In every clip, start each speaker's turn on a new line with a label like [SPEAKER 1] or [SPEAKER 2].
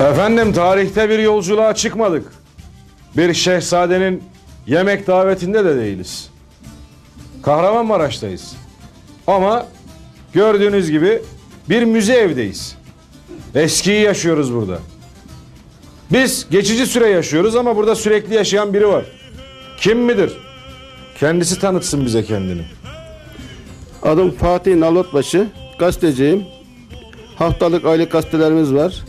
[SPEAKER 1] Efendim tarihte bir yolculuğa çıkmadık. Bir şehzadenin yemek davetinde de değiliz. Kahramanmaraş'tayız. Ama gördüğünüz gibi bir müze evdeyiz. Eskiyi yaşıyoruz burada. Biz geçici süre yaşıyoruz ama burada sürekli yaşayan biri var. Kim midir? Kendisi tanıtsın bize kendini.
[SPEAKER 2] Adım Fatih Nalotbaşı, gazeteciyim. Haftalık aylık gazetelerimiz var.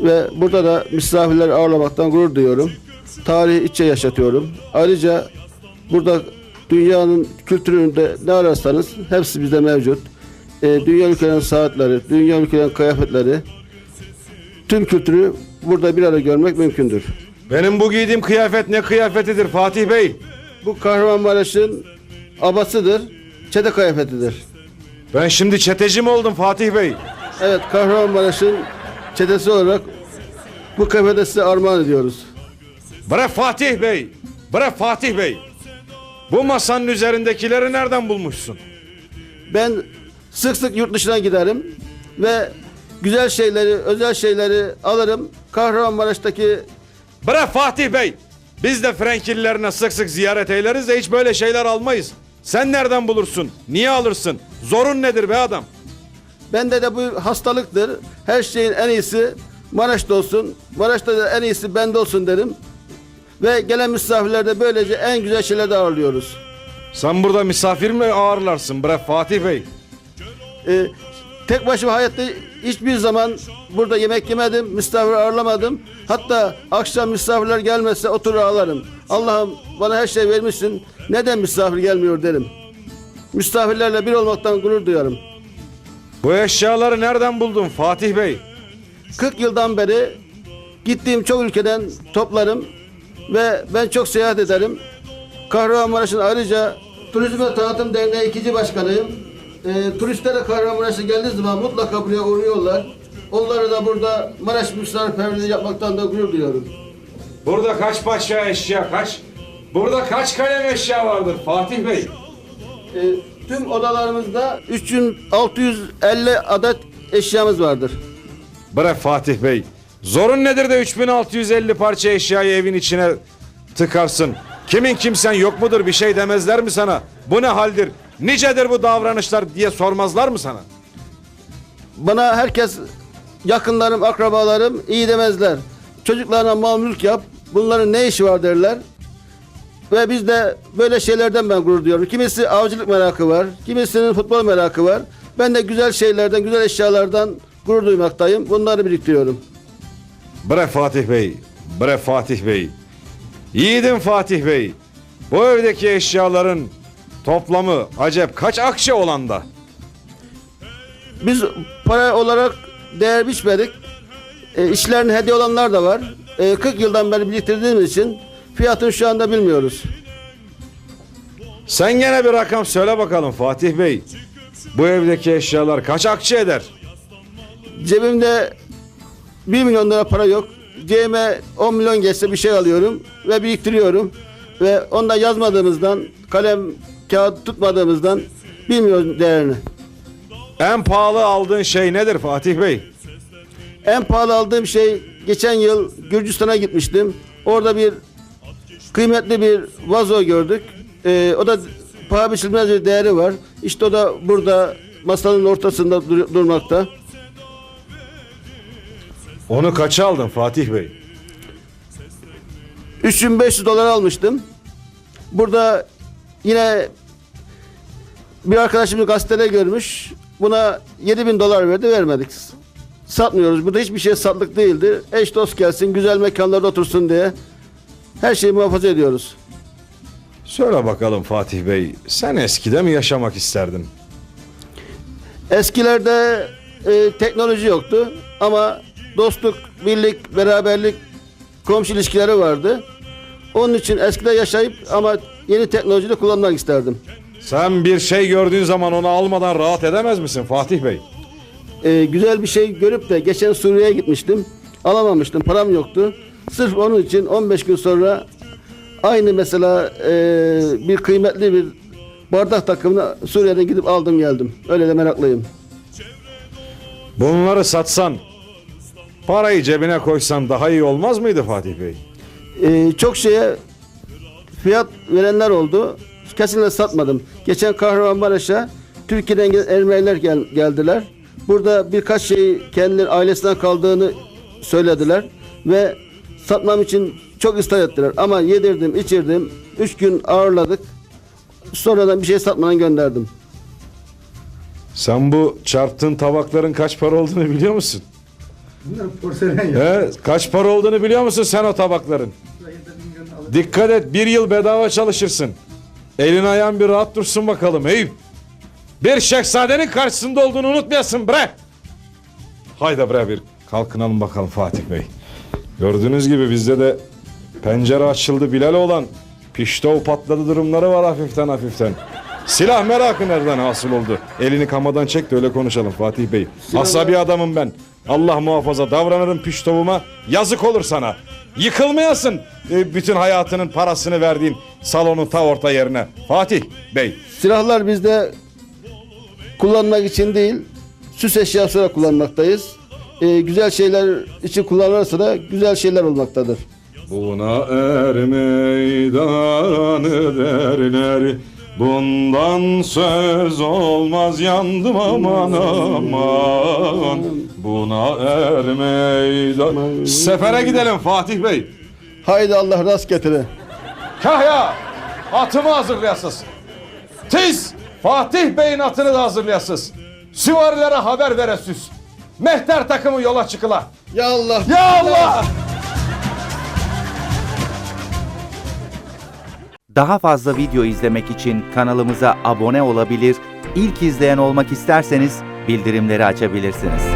[SPEAKER 2] Ve burada da misafirleri ağırlamaktan gurur duyuyorum. Tarihi içe yaşatıyorum. Ayrıca burada dünyanın kültüründe ne ararsanız hepsi bizde mevcut. Ee, dünya ülkelerin saatleri, dünya ülkelerin kıyafetleri, tüm kültürü burada bir arada görmek mümkündür.
[SPEAKER 1] Benim bu giydiğim kıyafet ne kıyafetidir Fatih Bey?
[SPEAKER 2] Bu Kahramanmaraş'ın abasıdır, çete kıyafetidir.
[SPEAKER 1] Ben şimdi çeteci mi oldum Fatih Bey?
[SPEAKER 2] Evet Kahramanmaraş'ın çetesi olarak bu kafede size armağan ediyoruz.
[SPEAKER 1] Bre Fatih Bey! Bre Fatih Bey! Bu masanın üzerindekileri nereden bulmuşsun?
[SPEAKER 2] Ben sık sık yurt dışına giderim ve güzel şeyleri, özel şeyleri alırım. Kahramanmaraş'taki
[SPEAKER 1] Bre Fatih Bey! Biz de Frenkililerine sık sık ziyaret eyleriz de hiç böyle şeyler almayız. Sen nereden bulursun? Niye alırsın? Zorun nedir be adam?
[SPEAKER 2] Bende de bu hastalıktır. Her şeyin en iyisi Maraş'ta olsun. Maraş'ta da en iyisi bende olsun derim. Ve gelen misafirlerde böylece en güzel şeyleri ağırlıyoruz.
[SPEAKER 1] Sen burada misafir mi ağırlarsın bre Fatih Bey?
[SPEAKER 2] Ee, tek başıma hayatta hiçbir zaman burada yemek yemedim, misafir ağırlamadım. Hatta akşam misafirler gelmezse oturur ağlarım. Allah'ım bana her şey vermişsin, neden misafir gelmiyor derim. Misafirlerle bir olmaktan gurur duyarım.
[SPEAKER 1] Bu eşyaları nereden buldun Fatih Bey?
[SPEAKER 2] 40 yıldan beri gittiğim çok ülkeden toplarım ve ben çok seyahat ederim. Kahramanmaraş'ın ayrıca Turizm ve Tanıtım Derneği ikinci başkanıyım. Ee, turistler de Kahramanmaraş'a geldiği zaman mutlaka buraya uğruyorlar. Onları da burada Maraş misafirperverliği yapmaktan da gurur duyuyorum.
[SPEAKER 1] Burada kaç parça eşya kaç? Burada kaç kalem eşya vardır Fatih Bey?
[SPEAKER 2] Ee, tüm odalarımızda 3650 adet eşyamız vardır.
[SPEAKER 1] Bre Fatih Bey. Zorun nedir de 3650 parça eşyayı evin içine tıkarsın? Kimin kimsen yok mudur bir şey demezler mi sana? Bu ne haldir? Nicedir bu davranışlar diye sormazlar mı sana?
[SPEAKER 2] Bana herkes yakınlarım, akrabalarım iyi demezler. Çocuklarına mal mülk yap. Bunların ne işi var derler. Ve biz de böyle şeylerden ben gurur duyuyorum. Kimisi avcılık merakı var. Kimisinin futbol merakı var. Ben de güzel şeylerden, güzel eşyalardan gurur duymaktayım. Bunları biriktiriyorum.
[SPEAKER 1] Bre Fatih Bey. Bre Fatih Bey. Yiğidim Fatih Bey. Bu evdeki eşyaların toplamı acep kaç akçe olan da?
[SPEAKER 2] Biz para olarak değer biçmedik. E, işlerine hediye olanlar da var. E, 40 yıldan beri biriktirdiğimiz için fiyatını şu anda bilmiyoruz.
[SPEAKER 1] Sen gene bir rakam söyle bakalım Fatih Bey. Bu evdeki eşyalar kaç akçe eder?
[SPEAKER 2] Cebimde 1 milyon lira para yok. Cebime 10 milyon geçse bir şey alıyorum ve biriktiriyorum. Ve onda yazmadığımızdan, kalem, kağıt tutmadığımızdan bilmiyoruz değerini.
[SPEAKER 1] En pahalı aldığın şey nedir Fatih Bey?
[SPEAKER 2] En pahalı aldığım şey geçen yıl Gürcistan'a gitmiştim. Orada bir kıymetli bir vazo gördük. Ee, o da paha biçilmez bir değeri var. İşte o da burada masanın ortasında dur- durmakta.
[SPEAKER 1] Onu kaça aldın Fatih Bey?
[SPEAKER 2] 3500 dolar almıştım. Burada yine bir arkadaşımız gazetede görmüş. Buna 7000 dolar verdi vermedik. Satmıyoruz. Burada hiçbir şey satlık değildir. Eş dost gelsin güzel mekanlarda otursun diye her şeyi muhafaza ediyoruz.
[SPEAKER 1] Söyle bakalım Fatih Bey, sen eskide mi yaşamak isterdin?
[SPEAKER 2] Eskilerde e, teknoloji yoktu ama dostluk, birlik, beraberlik, komşu ilişkileri vardı. Onun için eskide yaşayıp ama yeni teknolojiyi kullanmak isterdim.
[SPEAKER 1] Sen bir şey gördüğün zaman onu almadan rahat edemez misin Fatih Bey?
[SPEAKER 2] Ee, güzel bir şey görüp de geçen Suriye'ye gitmiştim. Alamamıştım. Param yoktu. Sırf onun için 15 gün sonra aynı mesela e, bir kıymetli bir bardak takımını Suriye'den gidip aldım geldim. Öyle de meraklıyım.
[SPEAKER 1] Bunları satsan Parayı cebine koysan daha iyi olmaz mıydı Fatih Bey?
[SPEAKER 2] Ee, çok şeye fiyat verenler oldu. Kesinlikle satmadım. Geçen Kahramanmaraş'a Türkiye'den gelen Ermeniler gel- geldiler. Burada birkaç şey kendileri ailesinden kaldığını söylediler ve satmam için çok ısrar ettiler. Ama yedirdim, içirdim. Üç gün ağırladık. Sonradan bir şey satmadan gönderdim.
[SPEAKER 1] Sen bu çarptığın tabakların kaç para olduğunu biliyor musun?
[SPEAKER 3] Bunlar porselen ya.
[SPEAKER 1] He, kaç para olduğunu biliyor musun sen o tabakların? Dikkat et bir yıl bedava çalışırsın. Elin ayağın bir rahat dursun bakalım Eyüp. Bir şehzadenin karşısında olduğunu unutmayasın bre. Hayda bre bir kalkınalım bakalım Fatih Bey. Gördüğünüz gibi bizde de pencere açıldı Bilal olan piştov patladı durumları var hafiften hafiften. Silah merakı nereden hasıl oldu? Elini kamadan çek de öyle konuşalım Fatih Bey. Asabi adamım ben. Allah muhafaza davranırım piştovuma. Yazık olur sana. Yıkılmayasın e, bütün hayatının parasını verdiğin salonun ta orta yerine. Fatih Bey.
[SPEAKER 2] Silahlar bizde kullanmak için değil, süs eşyası olarak kullanmaktayız. Ee, güzel şeyler için kullanılırsa da güzel şeyler olmaktadır.
[SPEAKER 1] Buna er meydanı derler. Bundan söz olmaz yandım aman aman. Buna er meydan Sefere gidelim Fatih Bey.
[SPEAKER 2] Haydi Allah rast getire.
[SPEAKER 1] Kahya atımı hazırlayasız. Tiz Fatih Bey'in atını da hazırlayasız. Süvarilere haber veresüz Mehter takımı yola çıkıla
[SPEAKER 2] Ya Allah.
[SPEAKER 1] Ya Allah
[SPEAKER 4] Daha fazla video izlemek için kanalımıza abone olabilir, ilk izleyen olmak isterseniz bildirimleri açabilirsiniz.